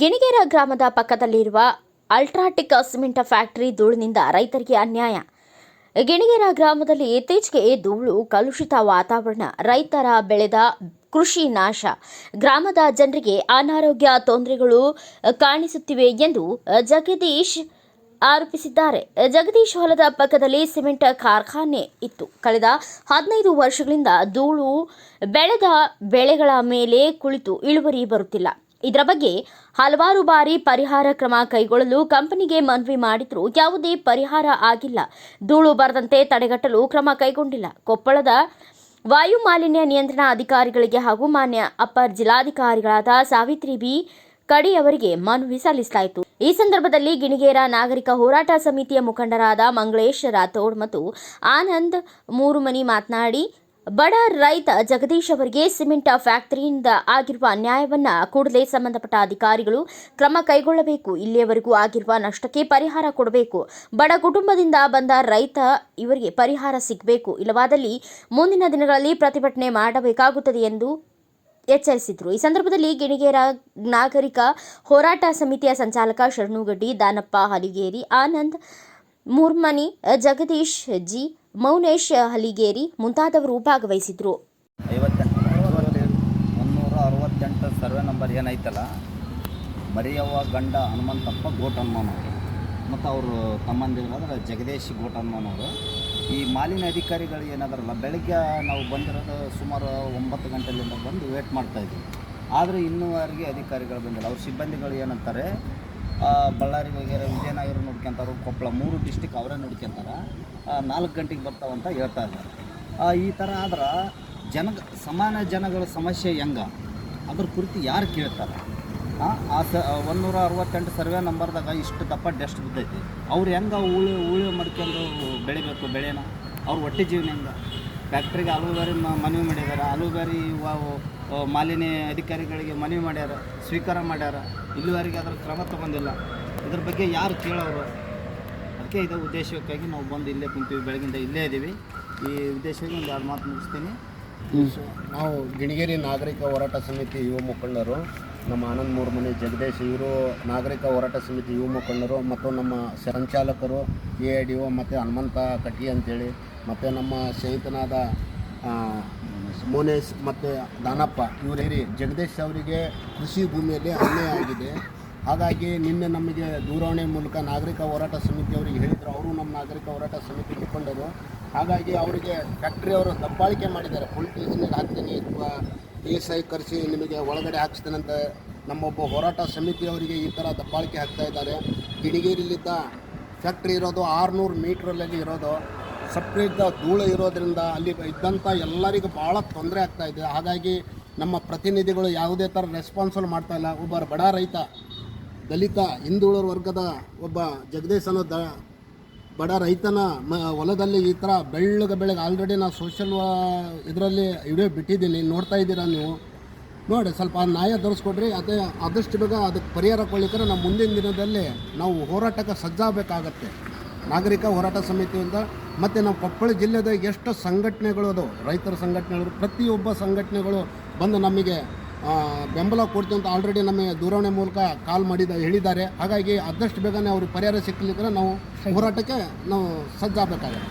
ಗಿಣಿಗೇರ ಗ್ರಾಮದ ಪಕ್ಕದಲ್ಲಿರುವ ಅಲ್ಟ್ರಾಟಿಕ್ cement factory ಧೂಳಿನಿಂದ ರೈತರಿಗೆ ಅನ್ಯಾಯ. ಗಿಣಿಗೇರ ಗ್ರಾಮದಲ್ಲಿ ಇತ್ತೀಚೆಗೆ ಧೂಳು ಕಲುಷಿತ ವಾತಾವರಣ, ರೈತರ ಬೆಳೆದ ಕೃಷಿ ನಾಶ, ಗ್ರಾಮದ ಜನರಿಗೆ ಅನಾರೋಗ್ಯ ತೊಂದರೆಗಳು ಕಾಣಿಸುತ್ತಿವೆ ಎಂದು ಜಗದೀಶ್ ಆರೋಪಿಸಿದ್ದಾರೆ. ಜಗದೀಶ್ ಹೊಲದ ಪಕ್ಕದಲ್ಲಿ ಸಿಮೆಂಟ್ ಕಾರ್ಖಾನೆ ಇತ್ತು. ಕಳೆದ ಹದಿನೈದು ವರ್ಷಗಳಿಂದ ಧೂಳು ಬೆಳೆದ ಬೆಳೆಗಳ ಮೇಲೆ ಕುಳಿತು ಇಳುವರಿ ಬರುತ್ತಿಲ್ಲ. ಇದರ ಬಗ್ಗೆ ಹಲವಾರು ಬಾರಿ ಪರಿಹಾರ ಕ್ರಮ ಕೈಗೊಳ್ಳಲು ಕಂಪನಿಗೆ ಮನವಿ ಮಾಡಿದರೂ ಯಾವುದೇ ಪರಿಹಾರ ಆಗಿಲ್ಲ. ಧೂಳು ಬರದಂತೆ ತಡೆಗಟ್ಟಲು ಕ್ರಮ ಕೈಗೊಂಡಿಲ್ಲ. ಕೊಪ್ಪಳದ ವಾಯು ಮಾಲಿನ್ಯ ನಿಯಂತ್ರಣ ಅಧಿಕಾರಿಗಳಿಗೆ ಹಾಗೂ ಮಾನ್ಯ ಅಪರ್ ಜಿಲ್ಲಾಧಿಕಾರಿಗಳಾದ ಸಾವಿತ್ರಿ ಬಿ. ಕಡಿ ಅವರಿಗೆ ಮನವಿ ಸಲ್ಲಿಸಲಾಯಿತು. ಈ ಸಂದರ್ಭದಲ್ಲಿ ಗಿಣಿಗೇರ ನಾಗರಿಕ ಹೋರಾಟ ಸಮಿತಿಯ ಮುಖಂಡರಾದ ಮಂಗಳೇಶ್ ರಾಥೋಡ್ ಮತ್ತು ಆನಂದ್ ಮೂರುಮನಿ ಮಾತನಾಡಿ ಬಡ ರೈತ ಜಗದೀಶ್ ಅವರಿಗೆ ಸಿಮೆಂಟ್ ಫ್ಯಾಕ್ಟರಿಯಿಂದ ಆಗಿರುವ ಅನ್ಯಾಯವನ್ನ ಕೂಡಲೇ ಸಂಬಂಧಪಟ್ಟ ಅಧಿಕಾರಿಗಳು ಕ್ರಮ ಕೈಗೊಳ್ಳಬೇಕು. ಇಲ್ಲಿಯವರೆಗೂ ಆಗಿರುವ ನಷ್ಟಕ್ಕೆ ಪರಿಹಾರ ಕೊಡಬೇಕು. ಬಡ ಕುಟುಂಬದಿಂದ ಬಂದ ರೈತ ಇವರಿಗೆ ಪರಿಹಾರ ಸಿಗಬೇಕು. ಇಲ್ಲವಾದಲ್ಲಿ ಮುಂದಿನ ದಿನಗಳಲ್ಲಿ ಪ್ರತಿಭಟನೆ ಮಾಡಬೇಕಾಗುತ್ತದೆ ಎಂದು ಎಚ್ಚರಿಸಿದರು. ಈ ಸಂದರ್ಭದಲ್ಲಿ ಗಿಣಿಗೇರ ನಾಗರಿಕ ಹೋರಾಟ ಸಮಿತಿಯ ಸಂಚಾಲಕ ಶರಣುಗಡ್ಡಿ, ದಾನಪ್ಪ, ಹಲಿಗೇರಿ, ಆನಂದ್, ಮೂರ್ಮನಿ, ಜಗದೀಶ್ ಜಿ ಮೌನೇಶ್ ಹಲಿಗೇರಿ ಮುಂತಾದವರು ಭಾಗವಹಿಸಿದ್ರು. ಮುನ್ನೂರ ಅರವತ್ತೆಂಟು ಸರ್ವೆ ನಂಬರ್ ಏನೈತಲ್ಲ, ಮರಿಯವ್ವ, ಗಂಡ, ಹನುಮಂತಪ್ಪ ಗೋಟ್ ಹನುಮಾನವರು ಮತ್ತು ಅವರು ತಮ್ಮಂದಿರಾದ್ರೆ ಜಗದೀಶ್ ಗೋಟ್ ಹನುಮಾನವರು ಈ ಮಾಲಿನ್ಯ ಅಧಿಕಾರಿಗಳು ಏನಾದ್ರಲ್ಲ, ಬೆಳಗ್ಗೆ ನಾವು ಬಂದಿರೋದು ಸುಮಾರು ಒಂಬತ್ತು ಗಂಟೆಯಿಂದ ಬಂದು ವೇಟ್ ಮಾಡ್ತಾಯಿದ್ವಿ ಆದರೆ ಇನ್ನೂವರೆಗೆ ಅಧಿಕಾರಿಗಳು ಬಂದಿಲ್ಲ. ಅವ್ರ ಸಿಬ್ಬಂದಿಗಳು ಏನಂತಾರೆ ಬಳ್ಳಾರಿ ವಗೇರೆ ವಿಜಯನಗರ ನೋಡ್ಕೊಂತಾರೆ ಕೊಪ್ಪಳ ಮೂರು ಡಿಸ್ಟಿಕ್ ಅವರೇ ನೋಡ್ಕೊಂತಾರೆ. ನಾಲ್ಕು ಗಂಟೆಗೆ ಬರ್ತಾವಂತ ಹೇಳ್ತಾ ಇದ್ದಾರೆ. ಈ ಥರ ಆದ್ರೆ ಜನ ಸಮಾನ ಜನಗಳ ಸಮಸ್ಯೆ ಹೆಂಗ? ಅದ್ರ ಕುರಿತು ಯಾರು ಕೇಳ್ತಾರೆ? ಆ, ಸ ಒಂದೂರ ಅರವತ್ತೆಂಟು ಸರ್ವೆ ನಂಬರ್ದಾಗ ಇಷ್ಟು ದಪ್ಪ ಡೆಸ್ಟ್ ಬಿದ್ದೈತಿ. ಅವ್ರು ಹೆಂಗೆ ಉಳಿ ಉಳಿ ಮಾಡ್ಕೊಂಡು ಬೆಳಿಬೇಕು ಬೆಳೆನ? ಅವ್ರ ಹೊಟ್ಟೆ ಜೀವನ ಹೆಂಗೆ? ಫ್ಯಾಕ್ಟ್ರಿಗೆ ಅಲುಬೇರಿ ಮನವಿ ಮಾಡಿದ್ದಾರೆ ಅಲುಬೇರಿ ಮಾಲಿನ್ಯ ಅಧಿಕಾರಿಗಳಿಗೆ ಮನವಿ ಮಾಡ್ಯಾರ, ಸ್ವೀಕಾರ ಮಾಡ್ಯಾರ. ಇಲ್ಲಿವರೆಗೆ ಅದರ ಕ್ರಮ ತಗೊಂಡಿಲ್ಲ. ಇದ್ರ ಬಗ್ಗೆ ಯಾರು ಕೇಳೋರು? ಅದಕ್ಕೆ ಇದು ಉದ್ದೇಶಕ್ಕಾಗಿ ನಾವು ಬಂದು ಇಲ್ಲೇ ಕುಂತೀವಿ, ಬೆಳಗಿಂದ ಇಲ್ಲೇ ಇದ್ದೀವಿ ಈ ಉದ್ದೇಶಕ್ಕೆ ಒಂದು ಎರಡು ಮಾತು ಮುಗಿಸ್ತೀನಿ. ನಾವು ಗಿಣಿಗೇರಿ ನಾಗರಿಕ ಹೋರಾಟ ಸಮಿತಿ ಯುವ ಮುಖಂಡರು, ನಮ್ಮ ಆನಂದ್ ಮೂರ್ಮನಿ ಜಗದೀಶ್ ಇವರು, ನಾಗರಿಕ ಹೋರಾಟ ಸಮಿತಿ ಯುವ ಮುಖಂಡರು ಮತ್ತು ನಮ್ಮ ಸಂಚಾಲಕರು ಎ ಐ ಡಿ ಒ ಮತ್ತು ಹನುಮಂತ ಕಟ್ಟಿ ಅಂತೇಳಿ, ಮತ್ತು ನಮ್ಮ ಸ್ನೇಹಿತನಾದ ಮೋನೇಶ್ ಮತ್ತು ದಾನಪ್ಪ, ಇವರು ಹೇರಿ ಜಗದೀಶ್ ಅವರಿಗೆ ಕೃಷಿ ಭೂಮಿಯಲ್ಲಿ ಅನ್ಯಾಯ ಆಗಿದೆ. ಹಾಗಾಗಿ ನಿನ್ನೆ ನಮಗೆ ದೂರವಾಣಿ ಮೂಲಕ ನಾಗರಿಕ ಹೋರಾಟ ಸಮಿತಿ ಅವರಿಗೆ ಹೇಳಿದರು. ಅವರು ನಮ್ಮ ನಾಗರಿಕ ಹೋರಾಟ ಸಮಿತಿ ಮುಖಂಡರು. ಹಾಗಾಗಿ ಅವರಿಗೆ ಫ್ಯಾಕ್ಟ್ರಿ ಅವರು ದಬ್ಬಾಳಿಕೆ ಮಾಡಿದ್ದಾರೆ. ಪೊಲೀಸ್ ಸ್ಟೇಷನ್ಗೆ ಹಾಕ್ತೀನಿ. ಅಥವಾ ಪಿ ಎಸ್ ಐ ಕರೆಸಿ ನಿಮಗೆ ಒಳಗಡೆ ಹಾಕ್ಸ್ತೀನಂತ ನಮ್ಮೊಬ್ಬ ಹೋರಾಟ ಸಮಿತಿಯವರಿಗೆ ಈ ಥರ ದಬ್ಬಾಳಿಕೆ ಹಾಕ್ತಾ ಇದ್ದಾರೆ. ಗಿಣಿಗೇರಿಲಿದ್ದ ಫ್ಯಾಕ್ಟ್ರಿ ಇರೋದು ಆರುನೂರು ಮೀಟ್ರಲ್ಲಿ ಇರೋದು. ಸಪ್ರೇಟ್ ಧೂಳು ಇರೋದ್ರಿಂದ ಅಲ್ಲಿ ಇದ್ದಂಥ ಎಲ್ಲರಿಗೂ ಭಾಳ ತೊಂದರೆ ಆಗ್ತಾ ಇದೆ. ಹಾಗಾಗಿ ನಮ್ಮ ಪ್ರತಿನಿಧಿಗಳು ಯಾವುದೇ ಥರ ರೆಸ್ಪಾನ್ಸಲ್ ಮಾಡ್ತಾ ಇಲ್ಲ. ಒಬ್ಬ ಬಡ ರೈತ, ದಲಿತ, ಹಿಂದುಳಿದ ವರ್ಗದ ಒಬ್ಬ ಜಗದೀಶ್ ಅನ್ನೋ ದ, ಬಡ ರೈತನ ಮ, ಹೊಲದಲ್ಲಿ ಈ ಥರ ಬೆಳ್ಳಗ ಬೆಳಗ್ಗೆ ಆಲ್ರೆಡಿ ನಾವು ಸೋಷಲ್ ಇದರಲ್ಲಿ ವಿಡಿಯೋ ಬಿಟ್ಟಿದ್ದೀನಿ. ನೋಡ್ತಾ ಇದ್ದೀರಾ ನೀವು? ನೋಡಿ, ಸ್ವಲ್ಪ ನ್ಯಾಯ ತೋರಿಸ್ಕೊಡ್ರಿ. ಅದೇ, ಆದಷ್ಟು ಬೇಗ ಅದಕ್ಕೆ ಪರಿಹಾರ ಕೊಡ್ಲಿಕ್ಕೆ ನಮ್ಮ ಮುಂದಿನ ದಿನದಲ್ಲಿ ನಾವು ಹೋರಾಟಕ್ಕೆ ಸಜ್ಜಾಗಬೇಕಾಗತ್ತೆ. ನಾಗರಿಕ ಹೋರಾಟ ಸಮಿತಿಯಿಂದ ಮತ್ತು ನಮ್ಮ ಕೊಪ್ಪಳ ಜಿಲ್ಲೆದ ಎಷ್ಟು ಸಂಘಟನೆಗಳು ಅದು ರೈತರ ಸಂಘಟನೆಗಳು, ಪ್ರತಿಯೊಬ್ಬ ಸಂಘಟನೆಗಳು ಬಂದು ನಮಗೆ ಬೆಂಬಲ ಕೊಡ್ತೀವಿ ಅಂತ ಆಲ್ರೆಡಿ ನಮಗೆ ದೂರವಾಣಿ ಮೂಲಕ ಕಾಲ್ ಮಾಡಿದ, ಹೇಳಿದ್ದಾರೆ. ಹಾಗಾಗಿ ಆದಷ್ಟು ಬೇಗನೆ ಅವ್ರಿಗೆ ಪರಿಹಾರ ಸಿಕ್ಕಲಿಕ್ಕೆ ನಾವು ಹೋರಾಟಕ್ಕೆ ನಾವು ಸಜ್ಜಾಗಬೇಕಾಗುತ್ತೆ.